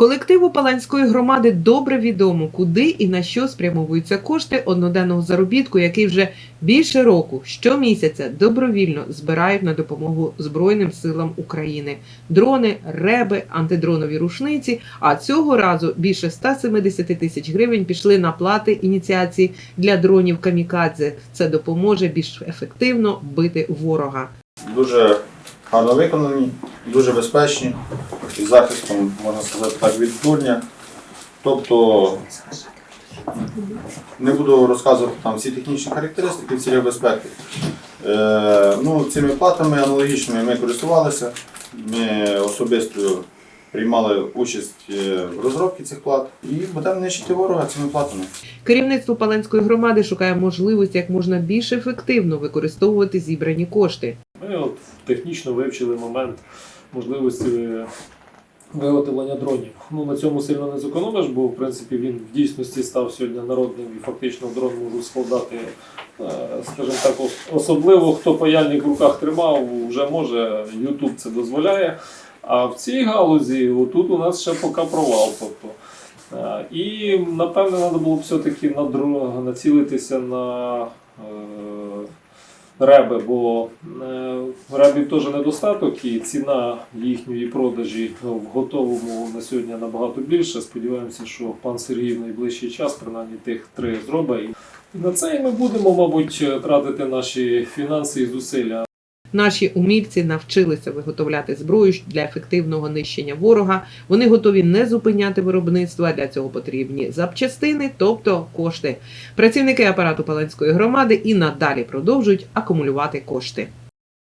Колективу Паланської громади добре відомо, куди і на що спрямовуються кошти одноденного заробітку, який вже більше року щомісяця добровільно збирають на допомогу Збройним силам України. Дрони, реби, антидронові рушниці. А цього разу більше 170 тисяч гривень пішли на плати ініціації для дронів камікадзе. Це допоможе більш ефективно бити ворога. дуже гарно виконані, дуже безпечні, із захистом, можна сказати так, від дурня. Тобто не буду розказувати там всі технічні характеристики в цілях безпеки. Е, ну, цими платами аналогічними ми користувалися. Ми особисто приймали участь е, в розробці цих плат і будемо нищити ворога цими платами. Керівництво Паланської громади шукає можливості як можна більш ефективно використовувати зібрані кошти. Ми от технічно вивчили момент можливості виготовлення дронів. Ну на цьому сильно не зекономиш, бо в принципі він в дійсності став сьогодні народним і фактично дрон можу складати, е, скажімо так, особливо хто паяльник в руках тримав, вже може, YouTube це дозволяє. А в цій галузі отут у нас ще поки провал. Тобто. Е, І напевне треба було б все-таки на націлитися на е, реби, бо е, ребів теж недостаток, і ціна їхньої продажі в готовому на сьогодні набагато більше. Сподіваємося, що пан Сергій в найближчий час, принаймні тих три зробить. І на це і ми будемо, мабуть, тратити наші фінанси і зусилля. Наші умільці навчилися виготовляти зброю для ефективного нищення ворога. Вони готові не зупиняти виробництво. а Для цього потрібні запчастини, тобто кошти. Працівники апарату Паланської громади і надалі продовжують акумулювати кошти.